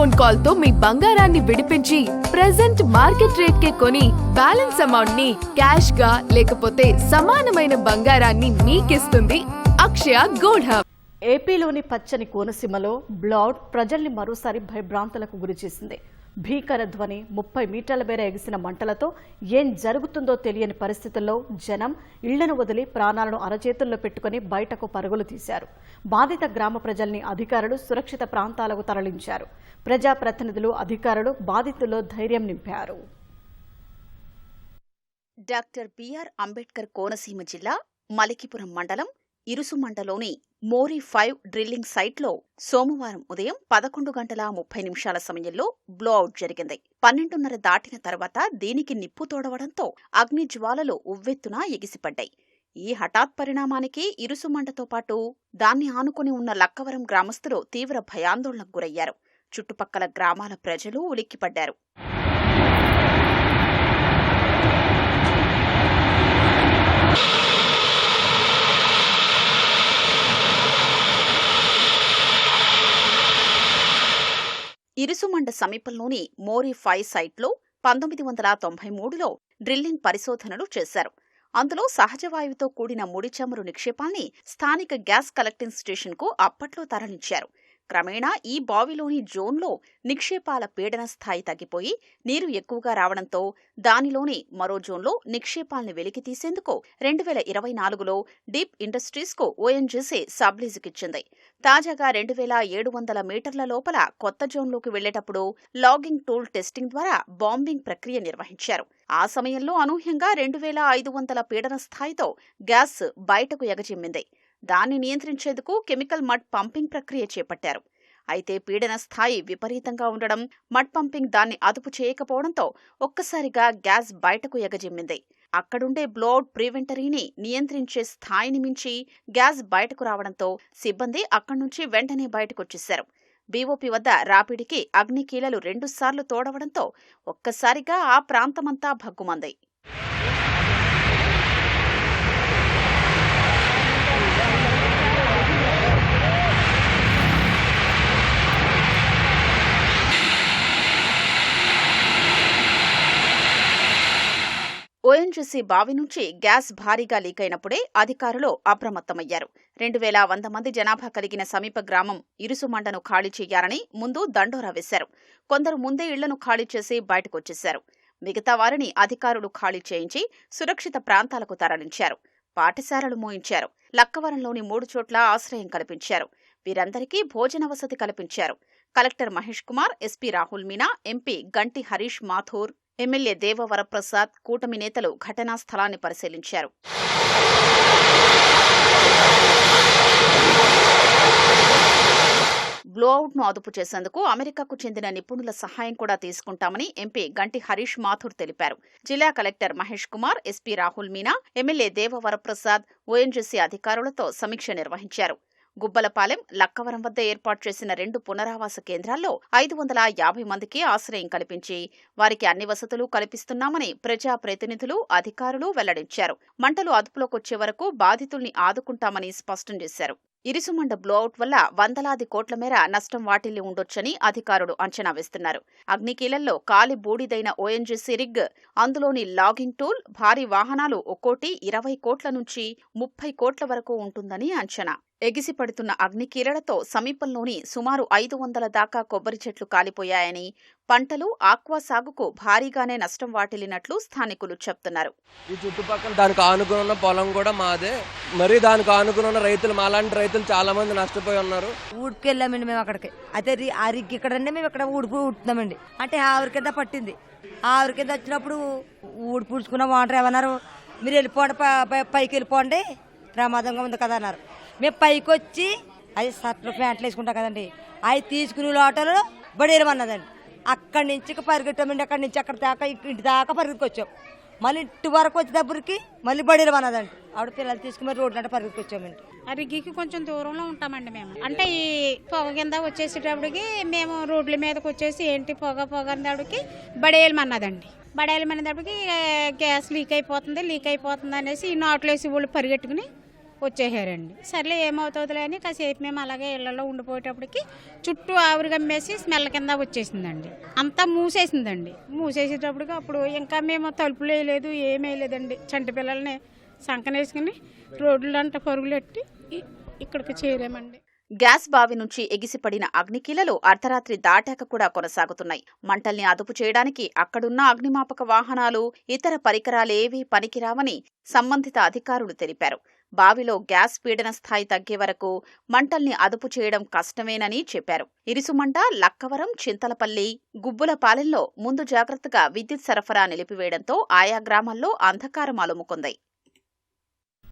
Phone కాల్తో మీ బంగారాన్ని విడిపించి present market rate కే కొని బ్యాలెన్స్ అమౌంట్ని క్యాష్గా లేకపోతే సమానమైన బంగారాన్ని మీకిస్తుంది అక్షయ గోల్డ్ హబ్ ఏపీలోని పచ్చని కోనసీమలో బ్లౌడ్ ప్రజల్ని మరోసారి భయభ్రాంతులకు గురిచేసింది. భీకర ధ్వని ముప్పై మీటర్ల మేర ఎగిసిన మంటలతో ఏం జరుగుతుందో తెలియని పరిస్థితుల్లో జనం ఇళ్ళను వదిలి ప్రాణాలను అరచేతుల్లో పెట్టుకుని బయటకు పరుగులు తీశారు. బాధిత గ్రామ ప్రజల్ని అధికారులు సురక్షిత ప్రాంతాలకు తరలించారు. ప్రజాప్రతినిధులు అధికారులు బాధితుల్లో ధైర్యం నింపారు. డాక్టర్ బిఆర్ అంబేద్కర్ కోనసీమ జిల్లా మలికిపురం మండలం ఇరుసుమండలోని మోరీ ఫైవ్ డ్రిల్లింగ్ సైట్లో సోమవారం ఉదయం పదకొండు గంటల ముప్పై నిమిషాల సమయంలో బ్లోఅవుట్ జరిగింది. పన్నెండున్నర దాటిన తర్వాత దీనికి నిప్పు తోడవడంతో అగ్ని జ్వాలలు ఉవ్వెత్తున ఎగిసిపడ్డాయి. ఈ హఠాత్ పరిణామానికి ఇరుసుమంటతో పాటు దాన్ని ఆనుకుని ఉన్న లక్కవరం గ్రామస్తులు తీవ్ర భయాందోళనకు గురయ్యారు. చుట్టుపక్కల గ్రామాల ప్రజలు ఉలిక్కిపడ్డారు. ఇరుసుమండ సమీపంలోని మోరీ ఫైవ్ సైట్లో పంతొమ్మిది వందల తొంభై మూడులో డ్రిల్లింగ్ పరిశోధనలు చేశారు. అందులో సహజ వాయువుతో కూడిన ముడి చమురు నిక్షేపాల్ని స్థానిక గ్యాస్ కలెక్టింగ్ స్టేషన్కు అప్పట్లో తరలించారు. క్రమేణా ఈ బావిలోని జోన్లో నిక్షేపాల పీడన స్థాయి తగ్గిపోయి నీరు ఎక్కువగా రావడంతో దానిలోని మరో జోన్లో నిక్షేపాల్ని వెలికి తీసేందుకు రెండు వేల ఇరవై నాలుగులో డీప్ ఇండస్ట్రీస్కు ఓఎన్జీసీ సబ్లీజుకిచ్చింది. తాజాగా రెండు వేల ఏడు వందల మీటర్ల లోపల కొత్త జోన్లోకి వెళ్ళేటప్పుడు లాగింగ్ టూల్ టెస్టింగ్ ద్వారా బాంబింగ్ ప్రక్రియ నిర్వహించారు. ఆ సమయంలో అనూహ్యంగా రెండు వేల ఐదు వందల పీడన స్థాయితో గ్యాస్ బయటకు ఎగజిమ్మింది. దాన్ని నియంత్రించేందుకు కెమికల్ మడ్ పంపింగ్ ప్రక్రియ చేపట్టారు. అయితే పీడన స్థాయి విపరీతంగా ఉండడం మడ్ పంపింగ్ దాన్ని అదుపు చేయకపోవడంతో ఒక్కసారిగా గ్యాస్ బయటకు ఎగజిమ్మింది. అక్కడుండే బ్లోడ్ ప్రివెంటరీని నియంత్రించే స్థాయిని మించి గ్యాస్ బయటకు రావడంతో సిబ్బంది అక్కడి నుంచి వెంటనే బయటకొచ్చేశారు. బీఓపీ వద్ద రాపిడికి అగ్నికీలలు రెండుసార్లు తోడవడంతో ఒక్కసారిగా ఆ ప్రాంతమంతా భగ్గుమంది. ఓఎన్జీసీ బావి నుంచి గ్యాస్ భారీగా లీక్ అయినప్పుడే అధికారులు అప్రమత్తమయ్యారు. రెండు వేల వంద మంది జనాభా కలిగిన సమీప గ్రామం ఇరుసుమండను ఖాళీ చేయాలని ముందు దండోరా వేశారు. కొందరు ముందే ఇళ్ళను ఖాళీ చేసి బయటకొచ్చేశారు. మిగతా వారిని అధికారులు ఖాళీ చేయించి సురక్షిత ప్రాంతాలకు తరలించారు. పాఠశాలలు మోయించారు. లక్కవరంలోని మూడు చోట్ల ఆశ్రయం కల్పించారు. వీరందరికీ భోజన వసతి కల్పించారు. Collector Mahesh Kumar SP Rahul Meena MP Ganti Harish Mathur MLA Devavaraprasad కూటమి నేతలు ఘటనా స్థలాన్ని పరిశీలించారు. బ్లోఅవుట్ను అదుపు చేసేందుకు అమెరికాకు చెందిన నిపుణుల సహాయం కూడా తీసుకుంటామని ఎంపీ గంటి హరీష్ మాథుర్ తెలిపారు. జిల్లా collector Mahesh Kumar SP Rahul Meena MLA Devavaraprasad ONGC అధికారులతో సమీక్ష నిర్వహించారు. గుబ్బలపాలెం లక్కవరం వద్ద ఏర్పాటు చేసిన రెండు పునరావాస కేంద్రాల్లో ఐదు వందల యాభై మందికి ఆశ్రయం కల్పించి వారికి అన్ని వసతులు కల్పిస్తున్నామని ప్రజా ప్రతినిధులు అధికారులు వెల్లడించారు. మంటలు అదుపులోకొచ్చే వరకు బాధితుల్ని ఆదుకుంటామని స్పష్టం చేశారు. ఇరుసుమండ బ్లోఅవుట్ వల్ల వందలాది కోట్ల మేర నష్టం వాటిల్లి ఉండొచ్చని అధికారులు అంచనా వేస్తున్నారు. అగ్నికీలల్లో కాలి బూడిదైన ఓఎన్జీసీ రిగ్ అందులోని లాగింగ్ టూల్ భారీ వాహనాలు ఒక్కోటి ఇరవై కోట్ల నుంచి ముప్పై కోట్ల వరకు ఉంటుందని అంచనా. ఎగిసిపడుతున్న అగ్నికీలలతో సమీపంలోని సుమారు ఐదు వందల దాకా కొబ్బరి చెట్లు కాలిపోయాయని పంటలు ఆక్వా సాగుకు భారీగానే నష్టం వాటిల్లినట్లు స్థానికులు చెప్తున్నారు. ఈ చుట్టుపక్కల దానికి ఉన్న పొలం కూడా మాదే. మరి దానికి ఉన్న రైతులు మాలాంటి రైతులు చాలా మంది నష్టపోయి ఉన్నారు. ఊడికి వెళ్ళామండి మేము అక్కడికి. అయితే రిగ్గి ఇక్కడండి మేము ఇక్కడ ఊడికి ఉడుతున్నామండి అంటే ఆవిరి కింద పట్టింది. ఆవిరి కింద వచ్చినప్పుడు ఊడి పుడుచుకున్న వాటర్ ఏమన్నారు? మీరు వెళ్ళిపోండి ప- ప- పైకి వెళ్ళిపోండి. ప్రమాదంగా ఉంది కదా అన్నారు. మేము పైకి వచ్చి అది షర్ట్లు ప్యాంట్లు వేసుకుంటాం కదండి. అవి తీసుకుని లోటలో బడేరమన్నదండి. అక్కడి నుంచి ఇక పరిగెట్టామండి అక్కడి నుంచి అక్కడ దాకా ఇంటి దాకా పరిగెత్తుకొచ్చాం. మళ్ళీ ఇంటి వరకు వచ్చేటప్పటికి మళ్ళీ బడేరమన్నదండి. ఆవిడ పిల్లలు తీసుకుని రోడ్లు అంటే పరిగెత్తుకొచ్చామండి. అరిగికి కొంచెం దూరంలో ఉంటామండి మేము. అంటే ఈ పొగ కింద వచ్చేసేటప్పటికి మేము రోడ్ల మీదకి వచ్చేసి ఏంటి పొగ పొగ అనేటప్పటికి బడేయమన్నదండి బడేయమనేటప్పటికి గ్యాస్ లీక్ అయిపోతుంది లీక్ అయిపోతుంది అనేసి ఈ నాట్లు వేసి వాళ్ళు పరిగెట్టుకుని వచ్చేసారండి. సర్లే ఏమవుతుందిలే అని కాసేపు మేము అలాగే ఇళ్ళలో ఉండిపోయేటప్పటికి చుట్టూ ఆవిరి కమ్మేసి స్మెల్ కింద వచ్చేసిందండి. అంతా మూసేసిందండి. మూసేసేటప్పటికి అప్పుడు ఇంకా మేము తలుపులు వేయలేదు ఏమీ వేయలేదండి. చంటి పిల్లల్ని సంకనేసుకుని రోడ్లంట పరుగులెట్టి ఇక్కడికి చేరామండి. గ్యాస్ బావి నుంచి ఎగిసిపడిన అగ్నికీలలు అర్ధరాత్రి దాటాక కూడా కొనసాగుతున్నాయి. మంటల్ని అదుపు చేయడానికి అక్కడున్న అగ్నిమాపక వాహనాలు ఇతర పరికరాలేవీ పనికిరావని సంబంధిత అధికారులు తెలిపారు. బావిలో గ్యాస్ పీడన స్థాయి తగ్గే వరకు మంటల్ని అదుపు చేయడం కష్టమేనని చెప్పారు. ఇరుసుమంట లక్కవరం చింతలపల్లి గుబ్బులపాలెంలో ముందు జాగ్రత్తగా విద్యుత్ సరఫరా నిలిపివేయడంతో ఆయా గ్రామాల్లో అంధకారం అలుముకుంది.